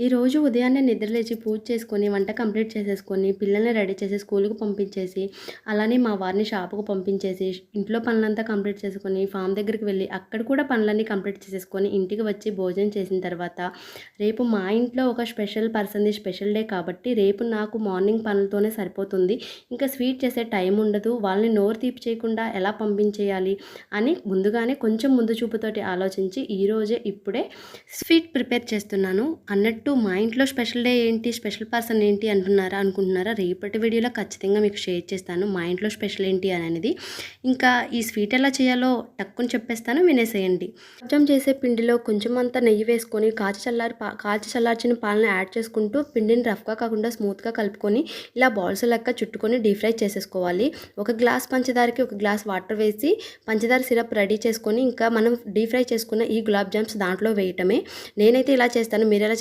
ఈరోజు ఉదయాన్నే నిద్రలేచి పూజ చేసుకొని వంట కంప్లీట్ చేసేసుకొని పిల్లల్ని రెడీ చేసి స్కూల్కి పంపించేసి అలానే మా వారిని షాపుకు పంపించేసి ఇంట్లో పనులంతా కంప్లీట్ చేసుకొని ఫామ్ దగ్గరికి వెళ్ళి అక్కడ కూడా పనులన్నీ కంప్లీట్ చేసేసుకొని ఇంటికి వచ్చి భోజనం చేసిన తర్వాత రేపు మా ఇంట్లో ఒక స్పెషల్ పర్సన్ది స్పెషల్ డే కాబట్టి రేపు నాకు మార్నింగ్ పనులతోనే సరిపోతుంది. ఇంకా స్వీట్ చేసే టైం ఉండదు. వాళ్ళని నోరు తీపి చేయకుండా ఎలా పంపించేయాలి అని ముందుగానే కొంచెం ముందు చూపుతోటి ఆలోచించి ఈరోజే ఇప్పుడే స్వీట్ ప్రిపేర్ చేస్తున్నాను అన్నట్టు మా ఇంట్లో స్పెషల్ డే ఏంటి స్పెషల్ పర్సన్ ఏంటి అంటున్నారా అనుకుంటున్నారా? రేపటి వీడియోలో ఖచ్చితంగా మీకు షేర్ చేస్తాను. మా ఇంట్లో స్పెషల్ ఏంటి అని అనేది. ఇంకా ఈ స్వీట్ ఎలా చేయాలో టక్కుని చెప్పేస్తాను వినేసేయండి. కొంచెం చేసే పిండిలో కొంచెం అంతా నెయ్యి వేసుకొని కాచి చల్లారి కాచి చల్లార్చిన పాలను యాడ్ చేసుకుంటూ పిండిని రఫ్గా కాకుండా స్మూత్గా కలుపుకొని ఇలా బాల్స్ లెక్క చుట్టుకొని డీప్ ఫ్రై చేసేసుకోవాలి. ఒక గ్లాస్ పంచదారకి ఒక గ్లాస్ వాటర్ వేసి పంచదార సిరప్ రెడీ చేసుకొని ఇంకా మనం డీప్ ఫ్రై చేసుకున్న ఈ గులాబ్ జామ్స్ దాంట్లో వేయటమే. నేనైతే ఇలా చేస్తాను. మీరు ఎలా